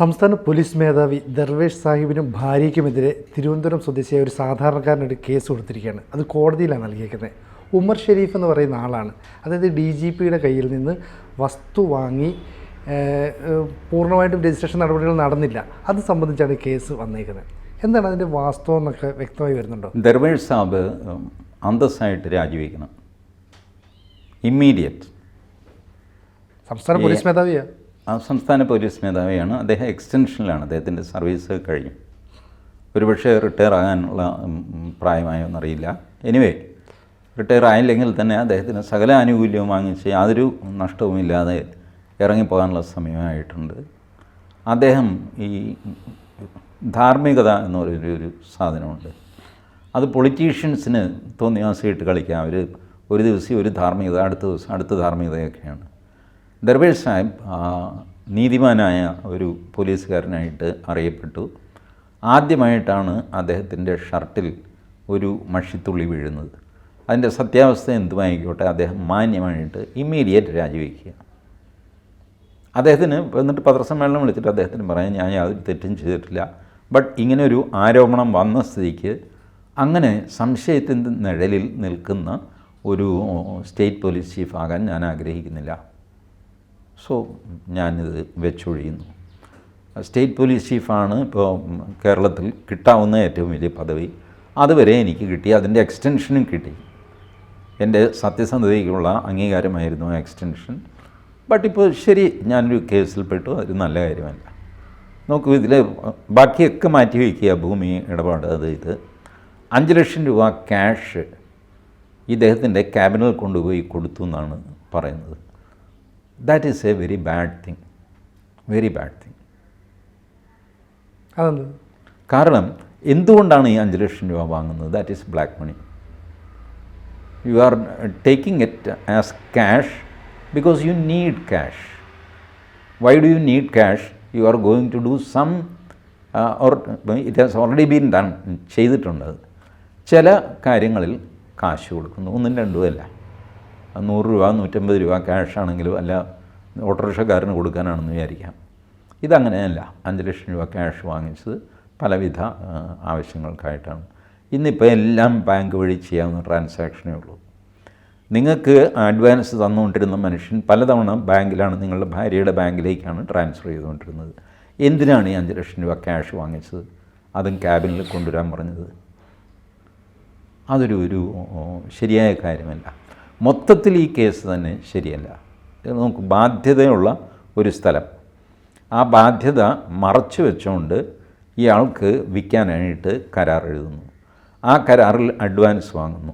സംസ്ഥാന പോലീസ് മേധാവി ദർവേഷ് സാഹിബിനും ഭാര്യയ്ക്കുമെതിരെ തിരുവനന്തപുരം സ്വദേശിയായ ഒരു സാധാരണക്കാരനൊരു കേസ് കൊടുത്തിരിക്കുകയാണ്. അത് കോടതിയിലാണ് നൽകിയിരിക്കുന്നത്. ഉമർ ഷെരീഫ് എന്ന് പറയുന്ന ആളാണ്. അതായത് ഡി ജി പിയുടെ കയ്യിൽ നിന്ന് വസ്തു വാങ്ങി പൂർണമായിട്ടും രജിസ്ട്രേഷൻ നടപടികൾ നടന്നില്ല. അത് സംബന്ധിച്ചാണ് കേസ് വന്നേക്കുന്നത്. എന്താണ് അതിന്റെ വാസ്തവം എന്നൊക്കെ വ്യക്തമായി വരുന്നുണ്ടോ? ദർവേഷ് സാബ് അന്തസ്സായിട്ട് രാജിവെക്കണം. ഇമ്മീഡിയറ്റ് സംസ്ഥാന പോലീസ് മേധാവിയാ? ആ സംസ്ഥാന പോലീസ് മേധാവിയാണ്. അദ്ദേഹം എക്സ്റ്റൻഷനിലാണ്. അദ്ദേഹത്തിന്റെ സർവീസ് കഴിഞ്ഞു. ഒരുപക്ഷെ റിട്ടയർ ആകാനുള്ള പ്രായമായോ എന്നറിയില്ല. എനിവേ റിട്ടയർ ആയില്ലെങ്കിൽ തന്നെ അദ്ദേഹത്തിന് സകല ആനുകൂല്യവും വാങ്ങിച്ച് യാതൊരു നഷ്ടവുമില്ലാതെ ഇറങ്ങിപ്പോകാനുള്ള സമയമായിട്ടുണ്ട്. അദ്ദേഹം ഈ ധാർമ്മികത എന്ന് പറയുന്ന ഒരു സാധനമുണ്ട്. അത് പൊളിറ്റീഷ്യൻസിന് തോന്നിയാസിയിട്ട് കളിക്കാം. അവർ ഒരു ദിവസം ഒരു ധാർമ്മികത അടുത്ത ദിവസം അടുത്ത ധാർമ്മികതയൊക്കെയാണ്. ദർവേഷ് സാഹിബ് നീതിമാനായ ഒരു പോലീസുകാരനായിട്ട് അറിയപ്പെട്ടു. ആദ്യമായിട്ടാണ് അദ്ദേഹത്തിന്റെ ഷർട്ടിൽ ഒരു മഷിത്തുള്ളി വീഴുന്നത്. അതിന്റെ സത്യാവസ്ഥ എന്തുമായിക്കോട്ടെ അദ്ദേഹം മാന്യമായിട്ട് ഇമ്മീഡിയറ്റ് രാജിവെക്കുക അദ്ദേഹത്തിന് എന്നിട്ട് പത്രസമ്മേളനം വിളിച്ചിട്ട് അദ്ദേഹത്തിന് പറയാം ഞാൻ യാതൊരു തെറ്റും ചെയ്തിട്ടില്ല. ബട്ട് ഇങ്ങനെ ഒരു ആരോപണം വന്ന സ്ഥിതിക്ക് അങ്ങനെ സംശയത്തിന്റെ നിഴലിൽ നിൽക്കുന്ന ഒരു സ്റ്റേറ്റ് പോലീസ് ചീഫ് ആകാൻ ഞാൻ ആഗ്രഹിക്കുന്നില്ല. സോ ഞാനിത് വെച്ചൊഴിയുന്നു. സ്റ്റേറ്റ് പോലീസ് ചീഫാണ് ഇപ്പോൾ കേരളത്തിൽ കിട്ടാവുന്ന ഏറ്റവും വലിയ പദവി. അതുവരെ എനിക്ക് കിട്ടി അതിന്റെ എക്സ്റ്റൻഷനും കിട്ടി. എന്റെ സത്യസന്ധതയ്ക്കുള്ള അംഗീകാരമായിരുന്നു ആ എക്സ്റ്റൻഷൻ. ബട്ട് ഇപ്പോൾ ശരി ഞാനൊരു കേസിൽപ്പെട്ടു അതൊരു നല്ല കാര്യമല്ല. നോക്കൂ ഇതിൽ ബാക്കിയൊക്കെ മാറ്റി വയ്ക്കുക ഭൂമി ഇടപാട് അത് ഇത്. അഞ്ച് ലക്ഷം രൂപ ക്യാഷ് ഇദ്ദേഹത്തിന്റെ ക്യാബിനിൽ കൊണ്ടുപോയി കൊടുത്തു എന്നാണ് പറയുന്നത്. That is a very bad thing very bad thing കാരണം എന്തുകൊണ്ടാണ് ഈ അഞ്ച് ലക്ഷം രൂപ വാങ്ങുന്നത്? That is black money you are taking it as cash because you need cash why do you need cash you are going to do some or it has already been done ചെയ്തിട്ടുണ്ട്. ചില കാര്യങ്ങളിൽ കാശ് കൊടുക്കുന്നു. ഒന്നും രണ്ടും അല്ല. അത് നൂറ് രൂപ നൂറ്റമ്പത് രൂപ ക്യാഷ് ആണെങ്കിലും അല്ല ഓട്ടോറിക്ഷക്കാരന് കൊടുക്കാനാണെന്ന് വിചാരിക്കാം. ഇതങ്ങനെയല്ല. അഞ്ച് ലക്ഷം രൂപ ക്യാഷ് വാങ്ങിച്ചത് പലവിധ ആവശ്യങ്ങൾക്കായിട്ടാണ്. ഇന്നിപ്പോൾ എല്ലാം ബാങ്ക് വഴി ചെയ്യാവുന്ന ട്രാൻസാക്ഷനേ ഉള്ളൂ. നിങ്ങൾക്ക് അഡ്വാൻസ് തന്നുകൊണ്ടിരുന്ന മനുഷ്യൻ പലതവണ ബാങ്കിലാണ് നിങ്ങളുടെ ഭാര്യയുടെ ബാങ്കിലേക്കാണ് ട്രാൻസ്ഫർ ചെയ്തുകൊണ്ടിരുന്നത്. എന്തിനാണ് ഈ അഞ്ച് ലക്ഷം രൂപ ക്യാഷ് വാങ്ങിച്ചത്? അതും ക്യാബിനിൽ കൊണ്ടുവരാൻ പറഞ്ഞത്. അതൊരു ഒരു ശരിയായ കാര്യമല്ല. മൊത്തത്തിൽ ഈ കേസ് തന്നെ ശരിയല്ല. നമുക്ക് ബാധ്യതയുള്ള ഒരു സ്ഥലം. ആ ബാധ്യത മറച്ചു വെച്ചുകൊണ്ട് ഇയാൾക്ക് വിൽക്കാനായിട്ട് കരാർ എഴുതുന്നു. ആ കരാറിൽ അഡ്വാൻസ് വാങ്ങുന്നു.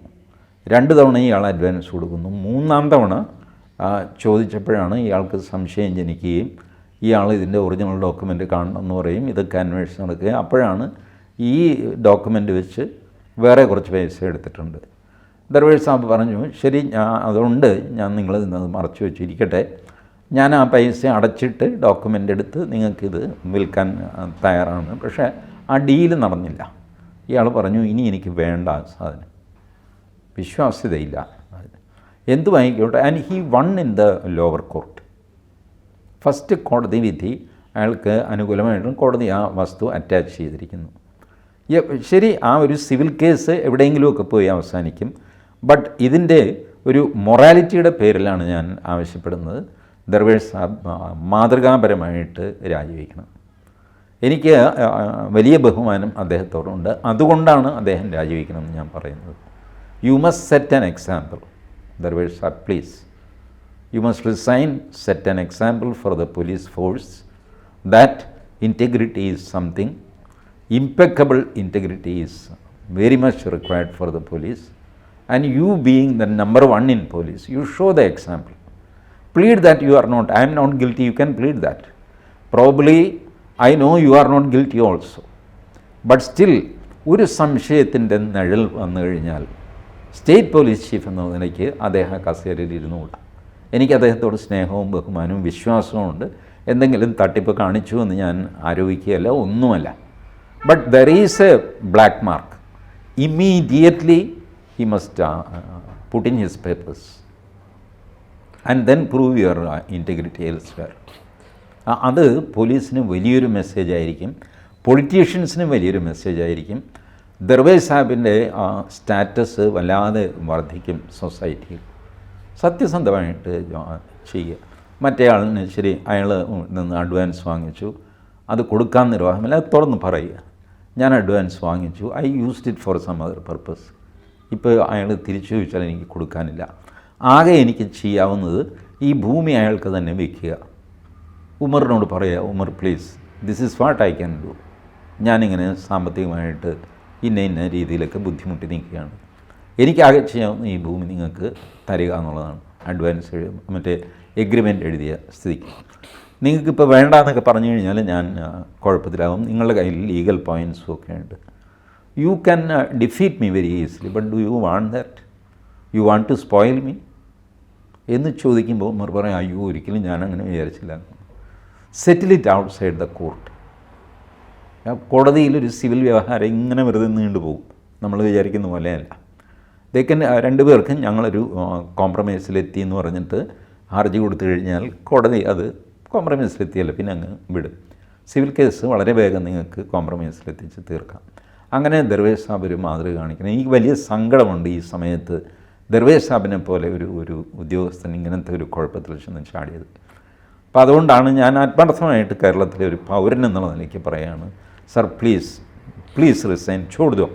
രണ്ട് തവണ ഇയാൾ അഡ്വാൻസ് കൊടുക്കുന്നു. മൂന്നാം തവണ ചോദിച്ചപ്പോഴാണ് ഇയാൾക്ക് സംശയം ജനിക്കുകയും ഇയാൾ ഇതിന്റെ ഒറിജിനൽ ഡോക്യുമെന്റ് കാണണം എന്ന് പറയും. ഇതൊക്കെ അന്വേഷിച്ച് നടക്കുക. അപ്പോഴാണ് ഈ ഡോക്യുമെന്റ് വെച്ച് വേറെ കുറച്ച് പൈസ എടുത്തിട്ടുണ്ട്. ദർവേഷ് സാബ് പറഞ്ഞു ശരി ഞാൻ അതുകൊണ്ട് ഞാൻ നിങ്ങളെ നിന്നത് മറച്ചു വെച്ചിരിക്കട്ടെ. ഞാൻ ആ പൈസ അടച്ചിട്ട് ഡോക്യുമെന്റ് എടുത്ത് നിങ്ങൾക്കിത് വിൽക്കാൻ തയ്യാറാണ്. പക്ഷേ ആ ഡീൽ നടന്നില്ല. ഇയാൾ പറഞ്ഞു ഇനി എനിക്ക് വേണ്ട സാധനം. വിശ്വാസ്യതയില്ല എന്ത് വാങ്ങിക്കോട്ടെ and he won in the lower court first കോടതി വിധി അയാൾക്ക് അനുകൂലമായിട്ടും കോടതി ആ വസ്തു അറ്റാച്ച് ചെയ്തിരിക്കുന്നു. ശരി ആ ഒരു സിവിൽ കേസ് എവിടെയെങ്കിലുമൊക്കെ പോയി അവസാനിക്കും. ബട്ട് ഇതിന്റെ ഒരു മൊറാലിറ്റിയുടെ പേരിലാണ് ഞാൻ ആവശ്യപ്പെടുന്നത്. ദർവേഷ് സാബ് മാതൃകാപരമായിട്ട് രാജിവെക്കണം. എനിക്ക് വലിയ ബഹുമാനം അദ്ദേഹത്തോടുണ്ട് അതുകൊണ്ടാണ് അദ്ദേഹം രാജിവെക്കണമെന്ന് ഞാൻ പറയുന്നത്. You must set an example Darvesh Saab please you must resign set an example for the police force that integrity is something impeccable integrity is very much required for the police. And you being the number one in police, you show the example. Plead that you are not, I am not guilty, you can plead that. Probably, I know you are not guilty also. But still ഒരു സംശയത്തിന്റെ നിഴൽ വന്നു കഴിഞ്ഞാൽ state police chief എന്ന നിലയ്ക്ക് അദ്ദേഹം കസേരയിൽ ഇരുന്നുകൂടാ എനിക്ക് അദ്ദേഹത്തോട് സ്നേഹവും ബഹുമാനവും വിശ്വാസവും ഉണ്ട് എന്തെങ്കിലും തട്ടിപ്പ് കാണിച്ചു എന്ന് ഞാൻ ആരോപിക്കുകയല്ല ഒന്നുമല്ല but there is a black mark immediately he must put in his papers and then prove your integrity elsewhere അ- അത് പോലീസിന് വലിയൊരു മെസ്സേജ് ആയിരിക്കും. പൊളിറ്റീഷ്യൻസിന് വലിയൊരു മെസ്സേജ് ആയിരിക്കും. ദർവേസ് സാഹിബിന്റെ സ്റ്റാറ്റസ് വല്ലാതെ വർദ്ധിക്കും സൊസൈറ്റിയിൽ സത്യസന്ധമായിട്ട് ചെയ്യുക. മറ്റേ ആളിന് ശരി അയാൾ നിന്ന് അഡ്വാൻസ് വാങ്ങിച്ചു. അത് കൊടുക്കാൻ നിർവാഹമില്ല അത് തുറന്ന് പറയുക. ഞാൻ അഡ്വാൻസ് വാങ്ങിച്ചു. I used it for some other purpose ഇപ്പോൾ അയാൾ തിരിച്ചു ചോദിച്ചാൽ എനിക്ക് കൊടുക്കാനില്ല. ആകെ എനിക്ക് ചെയ്യാവുന്നത് ഈ ഭൂമി അയാൾക്ക് തന്നെ വയ്ക്കുക ഉമറിനോട് പറയുക Umar please this is what I can do ഞാനിങ്ങനെ സാമ്പത്തികമായിട്ട് ഇന്ന ഇന്ന രീതിയിലൊക്കെ ബുദ്ധിമുട്ടി നിൽക്കുകയാണ്. എനിക്കാകെ ചെയ്യാവുന്ന ഈ ഭൂമി നിങ്ങൾക്ക് തരിക എന്നുള്ളതാണ്. അഡ്വാൻസ് മറ്റേ എഗ്രിമെന്റ് എഴുതിയ സ്ഥിതിക്ക്. നിങ്ങൾക്കിപ്പോൾ വേണ്ട എന്നൊക്കെ പറഞ്ഞു കഴിഞ്ഞാൽ ഞാൻ കുഴപ്പത്തിലാവും. നിങ്ങളുടെ കയ്യിൽ ലീഗൽ പോയിൻസും ഒക്കെ ഉണ്ട്. You can defeat me very easily but do you want that you want to spoil me എന്ന് ചോദിക്കുമ്പോൾ ഉമർ പറയും അയ്യോ ഒരിക്കലും ഞാൻ അങ്ങനെ വിചാരിച്ചില്ല settle it outside the court കോടതിയിലൊരു civil വ്യവഹാരം ഇങ്ങനെ വെറുതെ നീണ്ടുപോകും നമ്മൾ വിചാരിക്കുന്ന പോലെയല്ല. ഇതൊക്കെ രണ്ടുപേർക്കും ഞങ്ങളൊരു കോംപ്രമൈസിലെത്തി എന്ന് പറഞ്ഞിട്ട് ഹർജി കൊടുത്തു കഴിഞ്ഞാൽ കോടതി അത് കോംപ്രമൈസിലെത്തിയല്ല പിന്നെ അങ്ങ് വിടും. സിവിൽ കേസ് വളരെ വേഗം നിങ്ങൾക്ക് കോംപ്രമൈസിലെത്തിച്ച് തീർക്കാം. അങ്ങനെ ദർവേഷ് സാബ് ഒരു മാതൃക കാണിക്കണം എനിക്ക് വലിയ സങ്കടമുണ്ട് ഈ സമയത്ത് ദർവേഷ് സാബിനെ പോലെ ഒരു ഒരു ഉദ്യോഗസ്ഥൻ ഇങ്ങനത്തെ ഒരു കുഴപ്പത്തിൽ ചെന്ന് ചാടിയത്. അപ്പോൾ അതുകൊണ്ടാണ് ഞാൻ ആത്മാർത്ഥമായിട്ട് കേരളത്തിലെ ഒരു പൗരൻ എന്നുള്ള നിലയ്ക്ക് പറയുകയാണ് സർ പ്ലീസ് പ്ലീസ് റിസൈൻ ചോടുതോ?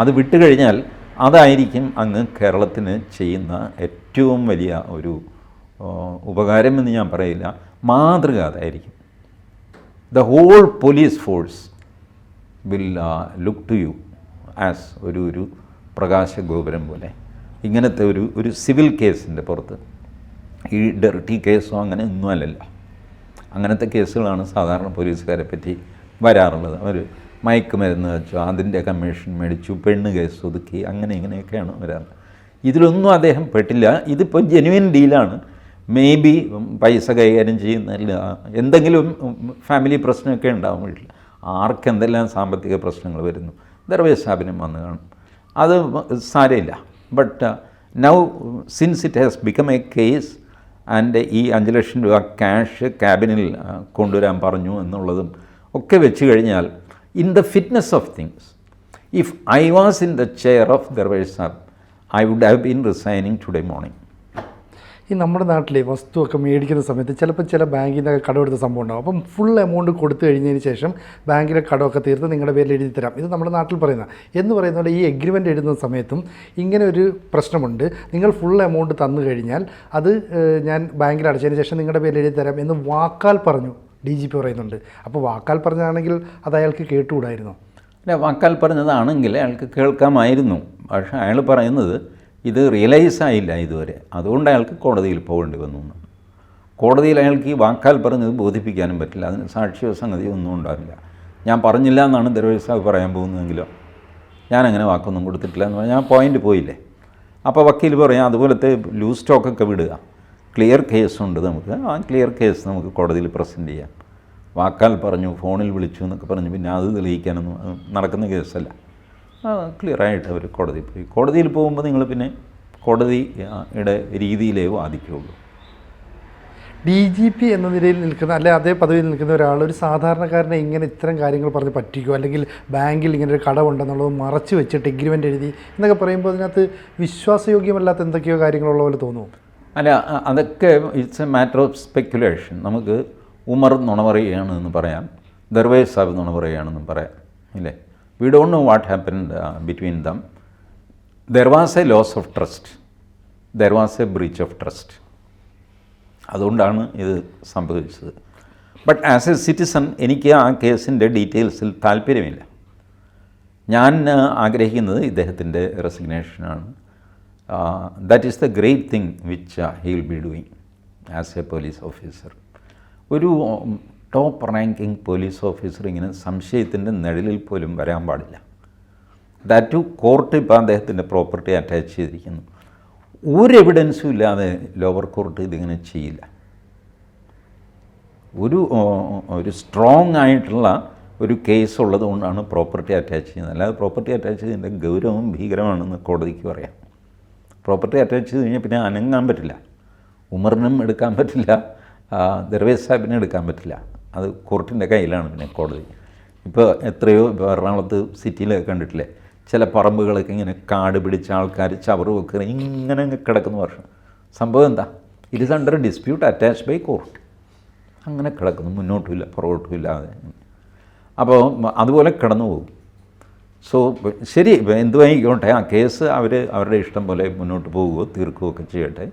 അത് വിട്ടുകഴിഞ്ഞാൽ അതായിരിക്കും അങ്ങ് കേരളത്തിന് ചെയ്യുന്ന ഏറ്റവും വലിയ ഒരു ഉപകാരമെന്ന് ഞാൻ പറയില്ല. മാതൃക അതായിരിക്കും. The whole police force will look to you as ഒരു ഒരു പ്രകാശ ഗോപുരം പോലെ. ഇങ്ങനത്തെ ഒരു ഒരു സിവിൽ കേസിന്റെ പുറത്ത്. ഈ ഡെർട്ടി കേസോ അങ്ങനെ ഒന്നും അല്ലല്ലോ. അങ്ങനത്തെ കേസുകളാണ് സാധാരണ പോലീസുകാരെ പറ്റി വരാറുള്ളത്. അവർ മയക്കുമരുന്ന് വെച്ചു അതിന്റെ കമ്മീഷൻ മേടിച്ചു പെണ്ണ് കേസ് ഒതുക്കി അങ്ങനെ ഇങ്ങനെയൊക്കെയാണ് വരാറ്. ഇതിലൊന്നും അദ്ദേഹം പെട്ടില്ല. ഇതിപ്പോൾ ജെനുവിൻ ഡീലാണ് മേ ബി പൈസ കൈകാര്യം ചെയ്യുന്നില്ല എന്തെങ്കിലും ഫാമിലി പ്രശ്നമൊക്കെ ഉണ്ടാവും വീട്ടിൽ ആർക്കെന്തെല്ലാം സാമ്പത്തിക പ്രശ്നങ്ങൾ വരുന്നു? ദർവേശ് സാബിനും വന്ന് കാണും. അത് സാരമില്ല. But now since it has become a case and ഈ അഞ്ച് ലക്ഷം രൂപ ക്യാഷ് ക്യാബിനിൽ കൊണ്ടുവരാൻ പറഞ്ഞു എന്നുള്ളതും ഒക്കെ വെച്ച് കഴിഞ്ഞാൽ in the fitness of things if I was in the chair of Darvesh Saab I would have been resigning today morning ഈ നമ്മുടെ നാട്ടിലെ വസ്തുവൊക്കെ മേടിക്കുന്ന സമയത്ത് ചിലപ്പോൾ ചില ബാങ്കിൽ നിന്നൊക്കെ കടമെടുത്ത സംഭവം ഉണ്ടാകും അപ്പം ഫുൾ എമൗണ്ട് കൊടുത്തു കഴിഞ്ഞതിന് ശേഷം ബാങ്കിലെ കടമൊക്കെ തീർത്ത് നിങ്ങളുടെ പേരിൽ എഴുതി തരാം. ഇത് നമ്മുടെ നാട്ടിൽ പറയുന്ന. എന്ന് പറയുന്ന പോലെ ഈ എഗ്രിമെന്റ് എഴുതുന്ന സമയത്തും ഇങ്ങനെ ഒരു പ്രശ്നമുണ്ട്. നിങ്ങൾ ഫുൾ എമൗണ്ട് തന്നു കഴിഞ്ഞാൽ അത് ഞാൻ ബാങ്കിൽ അടച്ചതിന് ശേഷം നിങ്ങളുടെ പേരിൽ എഴുതി തരാം എന്ന് വാക്കാൽ പറഞ്ഞു ഡി ജി പി പറയുന്നുണ്ട്. അപ്പോൾ വാക്കാൽ പറഞ്ഞതാണെങ്കിൽ അത് അയാൾക്ക് കേട്ടുകൂടായിരുന്നു? അല്ല വാക്കാൽ പറഞ്ഞതാണെങ്കിൽ അയാൾക്ക് കേൾക്കാമായിരുന്നു. പക്ഷേ അയാൾ പറയുന്നത് ഇത് റിയലൈസ് ആയില്ല ഇതുവരെ. അതുകൊണ്ട് അയാൾക്ക് കോടതിയിൽ പോകേണ്ടി വന്നു. കോടതിയിൽ അയാൾക്ക് ഈ വാക്കാൽ പറഞ്ഞത് ബോധിപ്പിക്കാനും പറ്റില്ല. അതിന് സാക്ഷിയോ സംഗതിയോ ഒന്നും ഉണ്ടാവില്ല. ഞാൻ പറഞ്ഞില്ല എന്നാണ് ദർവേഷ് സാഹിബ് പറയാൻ പോകുന്നതെങ്കിലോ? ഞാൻ അങ്ങനെ വാക്കൊന്നും കൊടുത്തിട്ടില്ല എന്ന് പറഞ്ഞാൽ ഞാൻ പോയിന്റ് പോയില്ലേ? അപ്പോൾ വക്കീൽ പറയാം അതുപോലത്തെ ലൂസ് സ്റ്റോക്കൊക്കെ വിടുക. ക്ലിയർ കേസ് ഉണ്ട് നമുക്ക്. ആ ക്ലിയർ കേസ് നമുക്ക് കോടതിയിൽ പ്രസന്റ് ചെയ്യാം. വാക്കാൽ പറഞ്ഞു ഫോണിൽ വിളിച്ചു എന്നൊക്കെ പറഞ്ഞു. പിന്നെ അത് തെളിയിക്കാനൊന്നും നടക്കുന്ന കേസല്ല ക്ലിയറായിട്ട് അവർ കോടതിയിൽ പോയി. കോടതിയിൽ പോകുമ്പോൾ നിങ്ങൾ പിന്നെ കോടതിയുടെ രീതിയിലേ വാദിക്കുകയുള്ളൂ ഡി ജി പി എന്ന നിലയിൽ നിൽക്കുന്ന അല്ലെ അതേ പദവിയിൽ നിൽക്കുന്ന ഒരാൾ ഒരു സാധാരണക്കാരനെ ഇങ്ങനെ ഇത്തരം കാര്യങ്ങൾ പറഞ്ഞ് പറ്റിക്കോ? അല്ലെങ്കിൽ ബാങ്കിൽ ഇങ്ങനെ ഒരു കടമുണ്ടെന്നുള്ളത് മറച്ചു വെച്ചിട്ട് എഗ്രിമെന്റ് എഴുതി എന്നൊക്കെ പറയുമ്പോൾ അതിനകത്ത് വിശ്വാസയോഗ്യമല്ലാത്ത എന്തൊക്കെയോ കാര്യങ്ങളുള്ള പോലെ തോന്നുന്നു അല്ല അതൊക്കെ it's a matter of speculation നമുക്ക് ഉമർ നുണ പറയുകയാണെന്ന് പറയാം. ദർവേഷ് സാബ് നുണ പറയുകയാണെന്നും പറയാം. ഇല്ലേ? We don't know what happen between them there was a loss of trust there was a breach of trust അതുകൊണ്ടാണ് ഇത് സംഭവിച്ചത്. ബട്ട് ആസ് എ സിറ്റിസൺ എനിക്ക് ആ കേസിന്റെ ഡീറ്റെയിൽസിൽ താല്പര്യമില്ല. ഞാൻ ആഗ്രഹിക്കുന്നത് ഇദ്ദേഹത്തിന്റെ റെസിഗ്നേഷനാണ് that is the great thing which he will be doing as a police officer ഒരു ടോപ്പ് റാങ്കിങ് പോലീസ് ഓഫീസർ ഇങ്ങനെ സംശയത്തിന്റെ നിഴലിൽ പോലും വരാൻ പാടില്ല. ദാറ്റ് കോർട്ട് ഇപ്പോൾ അദ്ദേഹത്തിന്റെ പ്രോപ്പർട്ടി അറ്റാച്ച് ചെയ്തിരിക്കുന്നു. ഒരു എവിഡൻസും ഇല്ലാതെ ലോവർ കോർട്ട് ഇതിങ്ങനെ ചെയ്യില്ല. ഒരു ഒരു സ്ട്രോങ് ആയിട്ടുള്ള ഒരു കേസ് ഉള്ളതുകൊണ്ടാണ് പ്രോപ്പർട്ടി അറ്റാച്ച് ചെയ്യുന്നത്. അല്ലാതെ പ്രോപ്പർട്ടി അറ്റാച്ച് ചെയ്തതിന്റെ ഗൗരവം ഭീകരമാണെന്ന് കോടതിക്ക് പറയാം. പ്രോപ്പർട്ടി അറ്റാച്ച് ചെയ്ത് കഴിഞ്ഞാൽ പിന്നെ അനങ്ങാൻ പറ്റില്ല. ഉമറിനും എടുക്കാൻ പറ്റില്ല. ദർവേസ് സാഹിബിനും എടുക്കാൻ പറ്റില്ല. അത് കോർട്ടിന്റെ കയ്യിലാണ് പിന്നെ കോടതി. ഇപ്പോൾ എത്രയോ ഇപ്പോൾ എറണാകുളത്ത് സിറ്റിയിലൊക്കെ കണ്ടിട്ടില്ലേ? ചില പറമ്പുകളൊക്കെ ഇങ്ങനെ കാട് പിടിച്ച ആൾക്കാർ ചവറ് വെക്കുക ഇങ്ങനെ കിടക്കുന്ന വർഷം. സംഭവം എന്താ? It is under dispute attach by court അങ്ങനെ കിടക്കുന്നു. മുന്നോട്ടുമില്ല പുറകോട്ടും ഇല്ലാതെ അപ്പോൾ അതുപോലെ കിടന്നു പോകും. സോ ശരി എന്തുവായിക്കോട്ടെ ആ കേസ് അവർ അവരുടെ ഇഷ്ടം പോലെ മുന്നോട്ട് പോവുകയോ തീർക്കുകയോ ഒക്കെ ചെയ്യട്ടെ.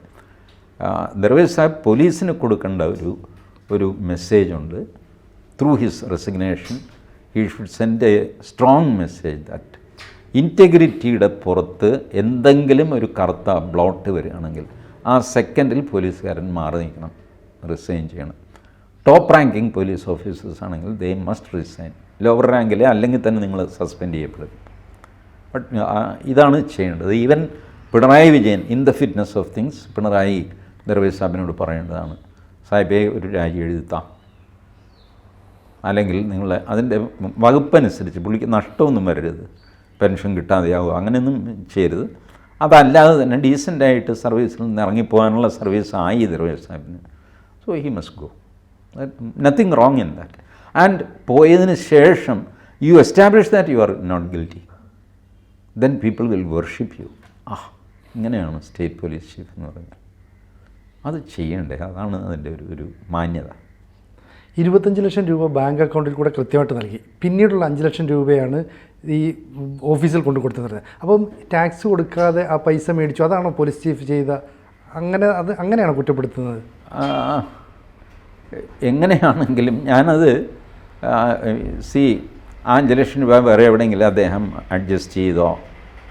ദർവേസ് സാഹിബ് പോലീസിന് കൊടുക്കേണ്ട ഒരു ഒരു മെസ്സേജ് ഉണ്ട്. Through his resignation he should send a strong message that ഇന്റഗ്രിറ്റിയുടെ പുറത്ത് എന്തെങ്കിലും ഒരു കറുത്ത ബ്ലോട്ട് വരികയാണെങ്കിൽ ആ സെക്കൻഡിൽ പോലീസുകാരൻ മാറി നിൽക്കണം റിസൈൻ ചെയ്യണം. ടോപ്പ് റാങ്കിങ് പോലീസ് ഓഫീസേഴ്സ് ആണെങ്കിൽ ദേ മസ്റ്റ് റിസൈൻ ലോവർ റാങ്കിൽ അല്ലെങ്കിൽ തന്നെ നിങ്ങൾ സസ്പെൻഡ് ചെയ്യപ്പെടും. ബട്ട് ഇതാണ് ചെയ്യേണ്ടത്. Even Pinarayi Vijayan in the fitness of things Pinarayi Darvesh സാബിനോട് പറയേണ്ടതാണ്. സാഹിബെ ഒരു രാജി എഴുതിത്താം. അല്ലെങ്കിൽ നിങ്ങൾ അതിന്റെ വകുപ്പനുസരിച്ച് പുള്ളിക്ക് നഷ്ടമൊന്നും വരരുത്. പെൻഷൻ കിട്ടാതെയാവുക അങ്ങനെയൊന്നും ചെയ്യരുത്. അതല്ലാതെ തന്നെ ഡീസന്റായിട്ട് സർവീസിൽ നിന്ന് ഇറങ്ങിപ്പോകാനുള്ള സർവീസ് ആയി Darvesh സാഹിബിന്. So he must go nothing wrong in that and പോയതിന് ശേഷം you establish that you are not guilty then people will worship you ആ ഇങ്ങനെയാണ് സ്റ്റേറ്റ് പോലീസ് ചീഫ് എന്ന് പറയുന്നത്. അത് ചെയ്യണ്ടേ? അതാണ് അതിന്റെ ഒരു ഒരു മാന്യത. ഇരുപത്തഞ്ച് ലക്ഷം രൂപ ബാങ്ക് അക്കൗണ്ടിൽ കൂടെ കൃത്യമായിട്ട് നൽകി. പിന്നീടുള്ള അഞ്ച് ലക്ഷം രൂപയാണ് ഈ ഓഫീസിൽ കൊണ്ടു കൊടുത്തത് അപ്പം ടാക്സ് കൊടുക്കാതെ ആ പൈസ മേടിച്ചു. അതാണോ പോലീസ് ചീഫ് ചെയ്ത അങ്ങനെ അത് അങ്ങനെയാണ് കുറ്റപ്പെടുത്തുന്നത്? എങ്ങനെയാണെങ്കിലും ഞാനത് സി ആ അഞ്ച് ലക്ഷം രൂപ വേറെ എവിടെയെങ്കിലും അദ്ദേഹം അഡ്ജസ്റ്റ് ചെയ്തോ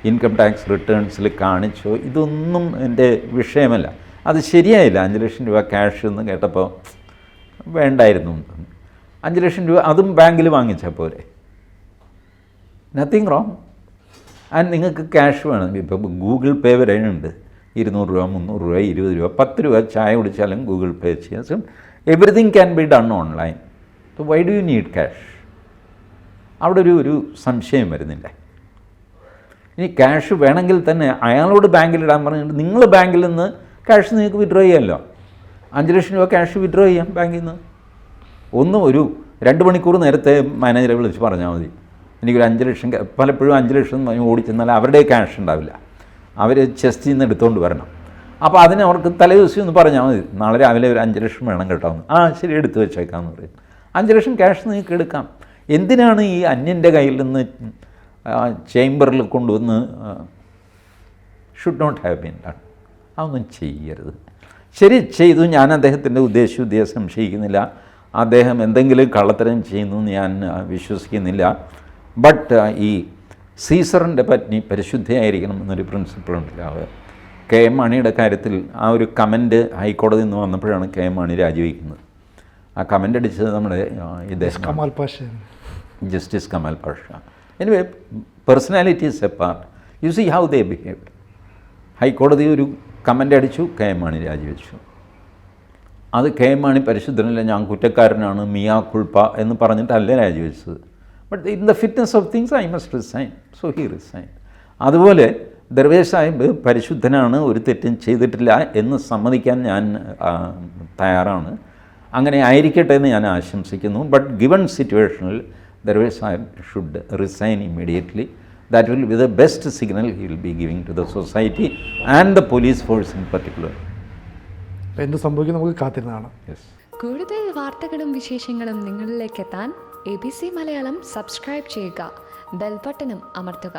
ഇൻകം ടാക്സ് റിട്ടേൺസിൽ കാണിച്ചോ ഇതൊന്നും എന്റെ വിഷയമല്ല. അത് ശരിയായില്ല. അഞ്ച് ലക്ഷം രൂപ ക്യാഷ് എന്ന് കേട്ടപ്പോൾ വേണ്ടായിരുന്നു. അഞ്ച് ലക്ഷം രൂപ അതും ബാങ്കിൽ വാങ്ങിച്ചാൽ പോരെ. നത്തിങ് റോങ് ആൻഡ് നിങ്ങൾക്ക് ക്യാഷ് വേണം. ഇപ്പം ഗൂഗിൾ പേ വരെ ഉണ്ട്. ഇരുന്നൂറ് രൂപ മുന്നൂറ് രൂപ ഇരുപത് രൂപ പത്ത് രൂപ ചായ കുടിച്ചാലും ഗൂഗിൾ പേ ചെയ്യാം. So everything can be done online so why do you need cash അവിടെ ഒരു ഒരു സംശയം വരുന്നില്ല. ഇനി ക്യാഷ് വേണമെങ്കിൽ തന്നെ അയാളോട് ബാങ്കിലിടാൻ പറഞ്ഞിട്ട് നിങ്ങൾ ബാങ്കിൽ നിന്ന് ക്യാഷ് നിങ്ങൾക്ക് വിഡ്രോ ചെയ്യാമല്ലോ. അഞ്ച് ലക്ഷം രൂപ ക്യാഷ് വിഡ്രോ ചെയ്യാം ബാങ്കിൽ നിന്ന് ഒന്നും ഒരു രണ്ട് മണിക്കൂർ നേരത്തെ മാനേജറെ വിളിച്ച് പറഞ്ഞാൽ മതി. എനിക്കൊരു അഞ്ച് ലക്ഷം പലപ്പോഴും അഞ്ച് ലക്ഷം ഓടിച്ചെന്നാൽ അവരുടെ ക്യാഷ് ഉണ്ടാവില്ല. അവർ ചെസ്റ്റിൽ നിന്ന് എടുത്തുകൊണ്ട് വരണം. അപ്പോൾ അതിന് അവർക്ക് തലേ ദിവസം ഒന്ന് പറഞ്ഞാൽ മതി. നാളെ രാവിലെ ഒരു അഞ്ച് ലക്ഷം വേണം കേട്ടോ ആ ശരി എടുത്തു വെച്ചേക്കാമെന്ന് പറയും. അഞ്ച് ലക്ഷം ക്യാഷ് നിങ്ങൾക്ക് എടുക്കാം. എന്തിനാണ് ഈ അന്യന്റെ കയ്യിൽ നിന്ന് ചേംബറിൽ കൊണ്ടുവന്ന് should not have been done അതൊന്നും ചെയ്യരുത്. ശരി ചെയ്തു. ഞാൻ അദ്ദേഹത്തിന്റെ ഉദ്ദേശം ഉദ്ദേശം സംശയിക്കുന്നില്ല. അദ്ദേഹം എന്തെങ്കിലും കള്ളത്തരം ചെയ്യുന്നു എന്ന് ഞാൻ വിശ്വസിക്കുന്നില്ല. ബട്ട് ഈ സീസറിന്റെ പത്നി പരിശുദ്ധയായിരിക്കണം എന്നൊരു പ്രിൻസിപ്പിൾ ഉണ്ടല്ലോ അത് കെ എം മണിയുടെ കാര്യത്തിൽ ആ ഒരു കമന്റ് ഹൈക്കോടതിയിൽ നിന്ന് വന്നപ്പോഴാണ് കെ എം മണി രാജിവെക്കുന്നത്. ആ കമന്റ് അടിച്ചത് നമ്മുടെ ഇദ്ദേഹം Kamal Pasha. Justice Kamal Pasha. Anyway personality is a part you see how they behave ഹൈക്കോടതി ഒരു കമന്റ് അടിച്ചു കെ എം മാണി രാജിവെച്ചു. അത് കെ എം മാണി പരിശുദ്ധനല്ല ഞാൻ കുറ്റക്കാരനാണ് മിയാ കുൾപ്പ എന്ന് പറഞ്ഞിട്ടല്ല രാജിവെച്ചത്. But in the fitness of things I must resign so he resign അതുപോലെ ദർവേഷ് സാഹിബ് പരിശുദ്ധനാണ് ഒരു തെറ്റും ചെയ്തിട്ടില്ല എന്ന് സമ്മതിക്കാൻ ഞാൻ തയ്യാറാണ്. അങ്ങനെ ആയിരിക്കട്ടെ എന്ന് ഞാൻ ആശംസിക്കുന്നു. ബട്ട് ഗിവൺ സിറ്റുവേഷനിൽ Darvesh Sahib should resign immediately that will be the best signal he will be giving to the society and the police force in particular എന്ത് സംഭവിക്കും നമുക്ക് യെസ് കൂടുതൽ വാർത്തകളും വിശേഷങ്ങളും നിങ്ങളിലേക്ക് എത്താൻ A B C Malayalam subscribe ചെയ്യുക. ബെൽബട്ടനും അമർത്തുക.